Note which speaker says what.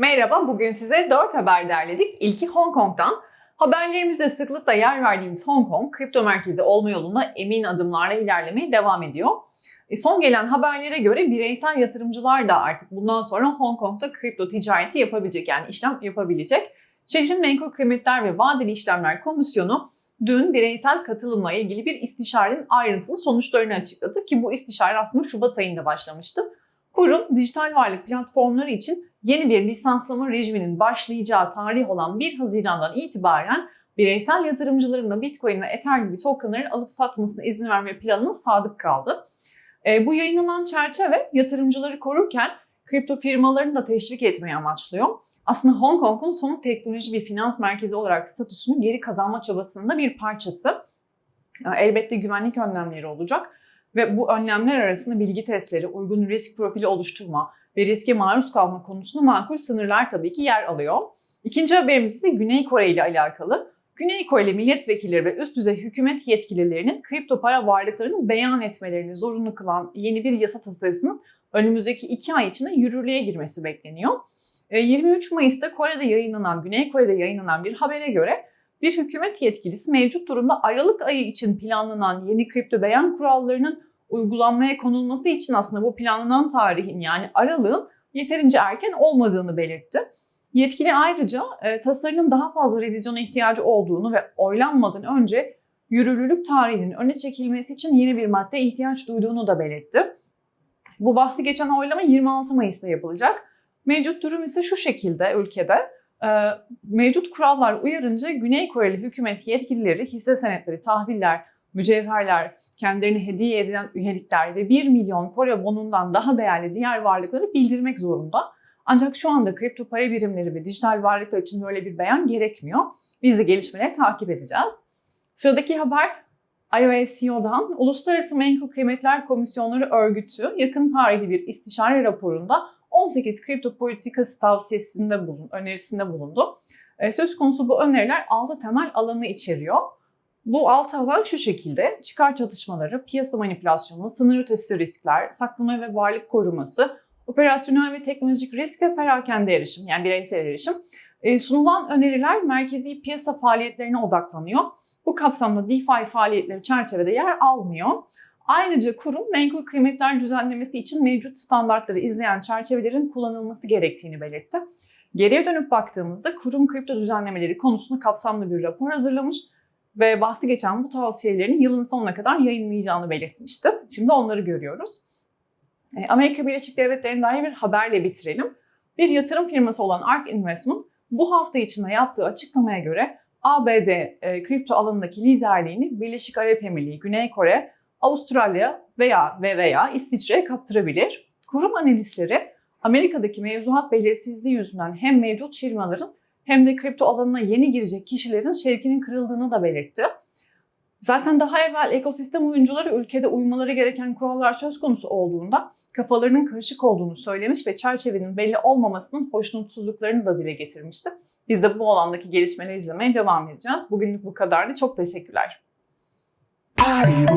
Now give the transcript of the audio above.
Speaker 1: Merhaba, bugün size 4 haber derledik. İlki Hong Kong'dan. Haberlerimizde sıklıkla yer verdiğimiz Hong Kong, kripto merkezi olma yolunda emin adımlarla ilerlemeye devam ediyor. E, son gelen haberlere göre bireysel yatırımcılar da artık bundan sonra Hong Kong'da kripto ticareti yapabilecek, yani işlem yapabilecek. Şehrin Menkul Kıymetler ve Vadeli İşlemler Komisyonu dün bireysel katılımla ilgili bir istişarenin ayrıntılı sonuçlarını açıkladı ki bu istişare aslında Şubat ayında başlamıştı. Kurum dijital varlık platformları için yeni bir lisanslama rejiminin başlayacağı tarih olan 1 Haziran'dan itibaren bireysel yatırımcıların da Bitcoin ve Ether gibi tokenları alıp satmasına izin verme planına sadık kaldı. E, bu yayınlanan çerçeve yatırımcıları korurken kripto firmalarını da teşvik etmeyi amaçlıyor. Aslında Hong Kong'un somut teknoloji bir finans merkezi olarak statüsünü geri kazanma çabasının da bir parçası. E, elbette güvenlik önlemleri olacak ve bu önlemler arasında bilgi testleri, uygun risk profili oluşturma ve riske maruz kalma konusunda makul sınırlar tabii ki yer alıyor. İkinci haberimiz ise Güney Kore ile alakalı. Güney Koreli milletvekilleri ve üst düzey hükümet yetkililerinin kripto para varlıklarını beyan etmelerini zorunlu kılan yeni bir yasa tasarısının önümüzdeki iki ay içinde yürürlüğe girmesi bekleniyor. 23 Mayıs'ta Kore'de yayınlanan, Güney Kore'de yayınlanan bir habere göre bir hükümet yetkilisi mevcut durumda Aralık ayı için planlanan yeni kripto beyan kurallarının uygulanmaya konulması için aslında bu planlanan tarihin yani aralığın yeterince erken olmadığını belirtti. Yetkili ayrıca e, tasarının daha fazla revizyona ihtiyacı olduğunu ve oylanmadan önce yürürlülük tarihinin öne çekilmesi için yeni bir madde ihtiyaç duyduğunu da belirtti. Bu bahsi geçen oylama 26 Mayıs'ta yapılacak. Mevcut durum ise şu şekilde ülkede. E, mevcut kurallar uyarınca Güney Koreli hükümet yetkilileri hisse senetleri, tahviller, mücevherler, kendilerine hediye edilen üyelikler ve 1 milyon Kore bonundan daha değerli diğer varlıkları bildirmek zorunda. Ancak şu anda kripto para birimleri ve dijital varlıklar için böyle bir beyan gerekmiyor. Biz de gelişmeleri takip edeceğiz. Sıradaki haber IOSCO'dan Uluslararası Menkul Kıymetler Komisyonları Örgütü yakın tarihli bir istişare raporunda 18 kripto politikası tavsiyesinde bulun, önerisinde bulundu. E, söz konusu bu öneriler 6 temel alanı içeriyor. Bu alt alan şu şekilde çıkar çatışmaları, piyasa manipülasyonu, sınır ötesi riskler, saklama ve varlık koruması, operasyonel ve teknolojik risk ve perakende erişim yani bireysel erişim. E, sunulan öneriler merkezi piyasa faaliyetlerine odaklanıyor. Bu kapsamda DeFi faaliyetleri çerçevede yer almıyor. Ayrıca kurum menkul kıymetler düzenlemesi için mevcut standartları izleyen çerçevelerin kullanılması gerektiğini belirtti. Geriye dönüp baktığımızda kurum kripto düzenlemeleri konusunda kapsamlı bir rapor hazırlamış ve bahsi geçen bu tavsiyelerini yılın sonuna kadar yayınlayacağını belirtmişti. Şimdi onları görüyoruz. E, Amerika Birleşik Devletleri'ne dair bir haberle bitirelim. Bir yatırım firması olan ARK Investment bu hafta içinde yaptığı açıklamaya göre ABD e, kripto alanındaki liderliğini Birleşik Arap Emirliği, Güney Kore, Avustralya veya ve veya İsviçre'ye kaptırabilir. Kurum analistleri Amerika'daki mevzuat belirsizliği yüzünden hem mevcut firmaların hem de kripto alanına yeni girecek kişilerin şevkinin kırıldığını da belirtti. Zaten daha evvel ekosistem oyuncuları ülkede uymaları gereken kurallar söz konusu olduğunda kafalarının karışık olduğunu söylemiş ve çerçevenin belli olmamasının hoşnutsuzluklarını da dile getirmişti. Biz de bu alandaki gelişmeleri izlemeye devam edeceğiz. Bugünlük bu kadardı. Çok teşekkürler.
Speaker 2: Party